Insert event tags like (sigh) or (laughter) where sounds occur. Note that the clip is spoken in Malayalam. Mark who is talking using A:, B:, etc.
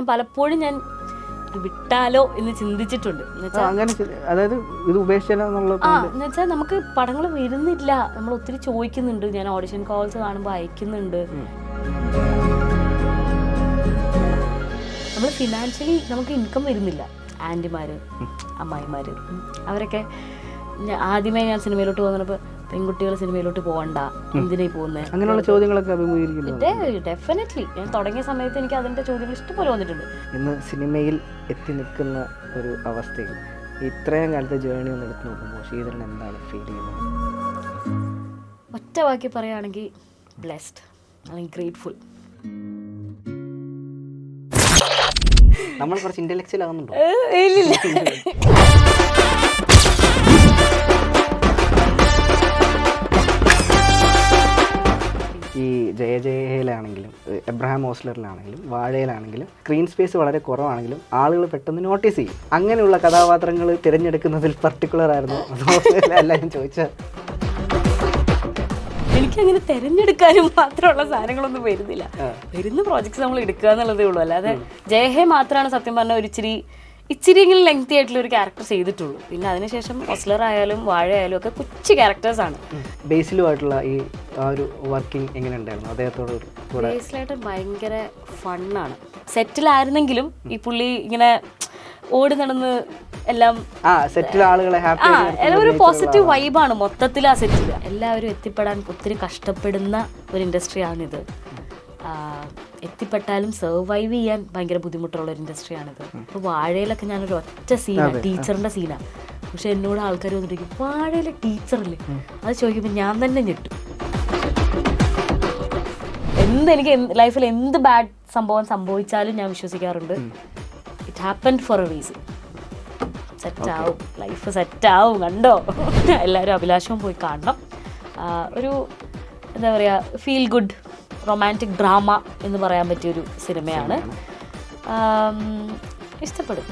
A: ഞാൻ പലപ്പോഴും ഞാൻ വിട്ടാലോ എന്ന് ചിന്തിച്ചിട്ടുണ്ട്. എന്നുവെച്ചാൽ
B: അങ്ങനെ അതായത് ഇത്
A: നമുക്ക് പടങ്ങൾ വരുന്നില്ല. നമ്മൾ ഒത്തിരി ചോദിക്കുന്നുണ്ട്. ഞാൻ ഓഡിഷൻ കോൾസ് കാണുമ്പോൾ അയക്കുന്നുണ്ട്. നമ്മൾ ഫിനാൻഷ്യലി നമുക്ക് ഇൻകം വരുന്നില്ല. ആന്റിമാര് അമ്മായിമാര് ഉം. അവരൊക്കെ ആദ്യമായി ആദ്യമേ ഞാൻ സിനിമയിലോട്ട് പോകുന്നപ്പോൾ പെൺകുട്ടികൾ സിനിമയിലോട്ട് പോകണ്ട എന്തിനായി പോകുന്നത്
B: അങ്ങനെയുള്ള ചോദ്യങ്ങളൊക്കെ
A: ഡെഫിനറ്റ്ലി ഞാൻ തുടങ്ങിയ സമയത്ത് എനിക്ക് അതിന്റെ ചോദ്യങ്ങൾ ഇഷ്ടംപോലെ വന്നിട്ടുണ്ട്.
B: ഇന്ന് സിനിമയിൽ എത്തി നിൽക്കുന്ന ഒരു അവസ്ഥയിൽ ഇത്രയും കാലത്തെ ജേണി ഒന്ന് എടുത്ത് നോക്കുമ്പോൾ ശ്രീധരൻ എന്താണ് ഫീൽ ചെയ്യുന്നത്?
A: ഒറ്റ വാക്കി പറയുകയാണെങ്കിൽ ബ്ലെസ്ഡ് അല്ലെങ്കിൽ ഗ്രേറ്റ്ഫുൾ
B: നമ്മൾ കുറച്ച് ഇന്റലക്ച്വൽ ആകുന്നുണ്ടോ
A: ഇല്ലില്ല.
B: ഈ ജയ ജയയിലാണെങ്കിലും എബ്രഹാം ഓസ്ലറിലാണെങ്കിലും വാഴയിലാണെങ്കിലും സ്ക്രീൻ സ്പേസ് വളരെ കുറവാണെങ്കിലും ആളുകൾ പെട്ടെന്ന് നോട്ടീസ് ചെയ്യും. അങ്ങനെയുള്ള കഥാപാത്രങ്ങൾ തിരഞ്ഞെടുക്കുന്നതിൽ പർട്ടിക്കുലർ ആയിരുന്നു അല്ല ഞാൻ ചോദിച്ചത്
A: എനിക്കങ്ങനെ തിരഞ്ഞെടുക്കാനും മാത്രമുള്ള സാധനങ്ങളൊന്നും വരുന്നില്ല. വരുന്ന പ്രോജക്ട്സ് നമ്മൾ എടുക്കുക എന്നുള്ളതേ ഉള്ളൂ. അല്ലാതെ ജയഹേ മാത്രമാണ് സത്യം പറഞ്ഞ ഒരു ഇച്ചിരി ഇച്ചിരിയെങ്കിലും ലെങ്തി ആയിട്ടുള്ള ഒരു ക്യാരക്ടർ ചെയ്തിട്ടുള്ളൂ. പിന്നെ അതിനുശേഷം ഒസ്ലർ ആയാലും വാഴ ആയാലും ഒക്കെ കൊച്ചു ക്യാരക്ടേഴ്സാണ്
B: ബേസിലുമായിട്ടുള്ള ഈ ആ ഒരു വർക്കിംഗ് എങ്ങനെ ഉണ്ടായിരുന്നു? അദ്ദേഹത്തോട് കൂടെ
A: ബേസിലായിട്ട് ഭയങ്കര ഫണ്ണാണ് സെറ്റിലായിരുന്നെങ്കിലും ഈ പുള്ളി ഇങ്ങനെ ഓടി നടന്ന് എല്ലാം
B: ആ സെറ്റിൽ ആളുകളെ ഹാപ്പി
A: ആ എല്ലാം ഒരു പോസിറ്റീവ് വൈബാണ് മൊത്തത്തിൽ ആ സെറ്റിൽ എല്ലാവരും എത്തിപ്പെടാൻ ഒത്തിരി കഷ്ടപ്പെടുന്ന ഒരു ഇൻഡസ്ട്രിയാണിത് ഇത് എത്തിപ്പെട്ടാലും സർവൈവ് ചെയ്യാൻ ഭയങ്കര ബുദ്ധിമുട്ടുള്ള ഒരു ഇൻഡസ്ട്രിയാണിത് ഇപ്പോൾ വാഴയിലൊക്കെ ഞാനൊരു ഒറ്റ സീനാണ് ടീച്ചറിന്റെ സീനാണ് പക്ഷെ എന്നോട് ആൾക്കാർ വന്നിട്ട് വാഴയിലെ ടീച്ചറല്ലേ അത് ചോദിക്കുമ്പോൾ ഞാൻ തന്നെ ഞെട്ടും. എന്ത് എനിക്ക് ലൈഫിൽ എന്ത് ബാഡ് സംഭവം സംഭവിച്ചാലും ഞാൻ വിശ്വസിക്കാറുണ്ട്. It happen for a reason set ആവും. ലൈഫ് സെറ്റ് ആവും. കണ്ടോ? (laughs) എല്ലാവരും അഭിലാഷവും പോയി കാണണം. ഒരു എന്താ പറയുക ഫീൽ ഗുഡ് റൊമാന്റിക് ഡ്രാമ എന്ന് പറയാൻ പറ്റിയൊരു സിനിമയാണ്. ഇഷ്ടപ്പെടും.